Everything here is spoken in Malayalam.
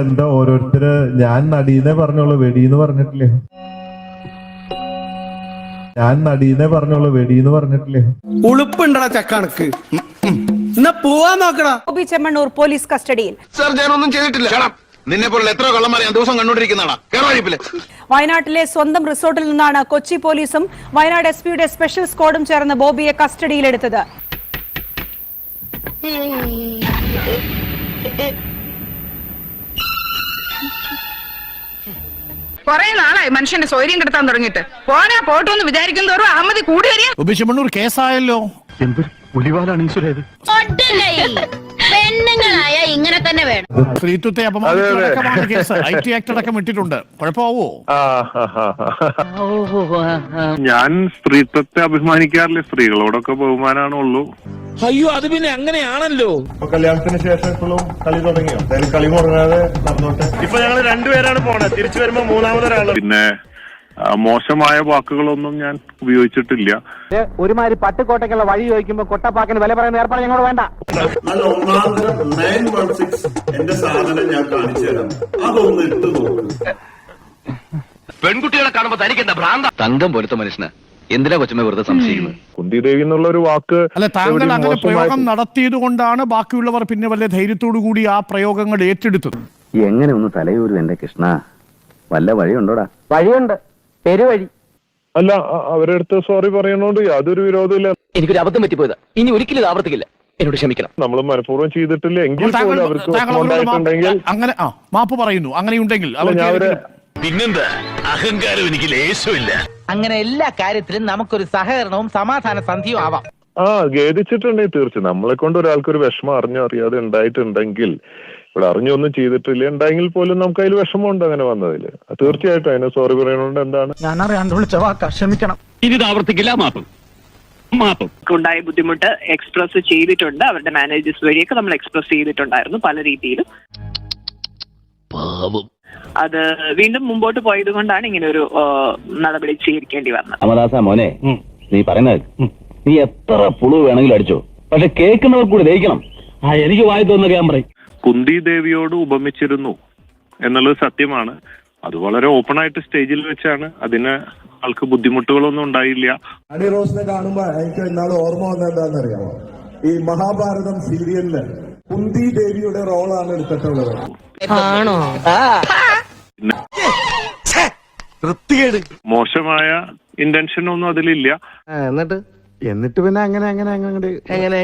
എന്താ ഓരോരുത്തര് ഞാൻ നടീനെ പറഞ്ഞോളൂ വെടിന്ന് പറഞ്ഞിട്ടില്ലേ? ഞാൻ നടീനെ പറഞ്ഞോളൂ വെടിന്ന് പറഞ്ഞിട്ടില്ലേ? ഉളുപ്പുണ്ടടാ ചക്കണക്ക്. എന്നാ പോവാൻ നോക്കടാ. ചെമ്മണ്ണൂർ പോലീസ് കസ്റ്റഡിയിൽ. സാർ ഞാനൊന്നും ചെയ്തിട്ടില്ല. നിന്നെ പോലുള്ള എത്ര കള്ളന്മാരെ ഞാൻ ദിവസം വയനാട്ടിലെ സ്വന്തം റിസോർട്ടിൽ നിന്നാണ് കൊച്ചി പോലീസും വയനാട് എസ് പിയുടെ സ്പെഷ്യൽ സ്ക്വാഡും ചേർന്ന് ബോബിയെ കസ്റ്റഡിയിലെടുത്തത്. കുറെ നാളായി മനുഷ്യന്റെ സ്വൈര്യം കിടത്താൻ തുടങ്ങിയിട്ട്. പോനാ പോട്ടോന്ന് വിചാരിക്കും തോറും അഹമ്മദ് കൂടി വരിക ഉപശമണ്ണൂർ കേസായല്ലോ. പെണ്ണുങ്ങളായ ഇങ്ങനെ തന്നെ വേണം. സ്ത്രീത്വത്തെ അപമാനിച്ചടക്കമാണ് കേസ്. ഐ ടി ആക്ട് അടക്കം ഇട്ടിട്ടുണ്ട് കുഴപ്പമാവോ? ഞാൻ സ്ത്രീത്വത്തെ അഭിമാനിക്കാറില്ല. സ്ത്രീകളോടൊക്കെ ബഹുമാനാണുള്ളൂ. അയ്യോ അത് പിന്നെ അങ്ങനെയാണല്ലോ. ഇപ്പൊ കല്യാണത്തിന് ശേഷം ഇപ്പോഴും കളി തുടങ്ങിയോ? എന്തായാലും കളി തുടങ്ങാതെ നടന്നോട്ടെ. ഇപ്പൊ ഞങ്ങൾ രണ്ടുപേരാണ് പോണത് തിരിച്ചു വരുമ്പോ മൂന്നാമതൊരാൾ. പിന്നെ ആ, മോശമായ വാക്കുകളൊന്നും ഞാൻ ഉപയോഗിച്ചിട്ടില്ല. ഒരുമാതിരി പട്ടുകോട്ടയ്ക്കുള്ള വഴി ചോദിക്കുമ്പോ കൊട്ടപ്പാക്കിന് വില പറയുന്ന ഏർപ്പാട് ഞങ്ങളോട് വേണ്ട. നല്ല ഒന്നാന്തരം നയൻ വൺ സിക്സ് എന്റെ സാധനം ഞാൻ കാണിച്ചു തരാം. അതൊന്ന് ഇട്ട് നോക്ക്. പെൺകുട്ടികളെ കാണുമ്പോ തനിക്കെന്താ ഭ്രാന്ത? തങ്കം പോലത്തെ മനുഷ്യന്. എന്തിനാ കൊച്ചമ്മ വെറുതെ സംശയിക്കുന്നത്? കുന്തി ദേവി എന്നുള്ള ഒരു വാക്ക് അല്ല താങ്കൾ അങ്ങനെ പ്രയോഗം നടത്തിയത് കൊണ്ടാണ് ബാക്കിയുള്ളവർ പിന്നെ വലിയ ധൈര്യത്തോടു കൂടി ആ പ്രയോഗങ്ങൾ ഏറ്റെടുത്തത്. എങ്ങനെ ഒന്ന് തലയൂരും എന്റെ കൃഷ്ണ? വല്ല വഴിയുണ്ടോടാ? വഴിയുണ്ട്. പെരുവഴി. അല്ല അവരുടെ അടുത്ത് സോറി പറയണോണ്ട് യാതൊരു വിരോധമില്ല. എനിക്കൊരു അബദ്ധം പറ്റിപ്പോയത്. ഇനി ഒരിക്കലും ഇത് ആവർത്തിക്കില്ല. എന്നോട് ക്ഷമിക്കണം. നമ്മൾ മനഃപൂർവം ചെയ്തിട്ടില്ല. എങ്കിൽ താങ്കൾ പോലും അവർക്ക് താങ്കൾ അവരോട് മാപ്പ് അങ്ങനെ ആ മാപ്പ് പറയുന്നു. അങ്ങനെയുണ്ടെങ്കിൽ അവർ ഞാൻ അവരെ പിന്നെന്താ? അഹങ്കാരം എനിക്ക് ലേശമില്ല. അങ്ങനെ എല്ലാ കാര്യത്തിലും നമുക്കൊരു സഹകരണവും സമാധാന സന്ധിയും ആവാം. ആ ഖേദിച്ചിട്ടുണ്ടെങ്കിൽ തീർച്ചയായും. നമ്മളെ കൊണ്ട് ഒരാൾക്ക് ഒരു വിഷമം അറിഞ്ഞോ അറിയാതെ ഉണ്ടായിട്ടുണ്ടെങ്കിൽ ഇവിടെ അറിഞ്ഞൊന്നും ചെയ്തിട്ടില്ല ഉണ്ടായെങ്കിൽ പോലും നമുക്ക് അതിൽ വിഷമമുണ്ട് അങ്ങനെ വന്നതിൽ. തീർച്ചയായിട്ടും അതിനെ സോറി പറയണോണ്ട് എന്താണ്? ഞാൻ അറിയാണ്ട് വിളിച്ച വാക്ക ക്ഷമിക്കണം. ഇനി ആവർത്തിക്കില്ല മാപ്പും. മാപ്പും. ഉണ്ടായ ബുദ്ധിമുട്ട് എക്സ്പ്രസ് ചെയ്തിട്ടുണ്ട്. അവരുടെ മാനേജേഴ്സ് വഴിയൊക്കെ നമ്മൾ എക്സ്പ്രസ് ചെയ്തിട്ടുണ്ടായിരുന്നു പല രീതിയിലും. അത് വീണ്ടും മുമ്പോട്ട് പോയത് കൊണ്ടാണ് ഇങ്ങനെ ഒരു നടപടി സ്വീകരിക്കേണ്ടി വന്നത്. അമദാസ മോനെ നീ പറയുന്നത് നീ എത്ര പുളു വേണമെങ്കിലും അടിച്ചോ. പക്ഷെ കേൾക്കുന്നവർ കൂടി ദഹിക്കണം. ആ എനിക്ക് വായി തോന്നുന്ന ക്യാമറ കുന്തി ദേവിയോട് ഉപമിച്ചിരുന്നു എന്നുള്ളത് സത്യമാണ്. അത് വളരെ ഓപ്പൺ ആയിട്ട് സ്റ്റേജിൽ വെച്ചാണ്. അതിന് ആൾക്ക് ബുദ്ധിമുട്ടുകളൊന്നും ഉണ്ടായില്ല. അടി റോസിനെ കാണുമ്പോ എനിക്ക് ഇന്നാൾ ഓർമ്മ വന്നത് എന്താണെന്നറിയാമോ? ഈ മഹാഭാരതം സീരിയലിൽ കുന്തി ദേവിയുടെ റോളാണ് എടുത്തിട്ടുള്ളത്. മോശമായ ഇന്റൻഷൻ ഒന്നും അതിലില്ല. എന്നിട്ട്? എന്നിട്ട് പിന്നെ അങ്ങനെ അങ്ങനെ അങ്ങനെ എങ്ങനെ?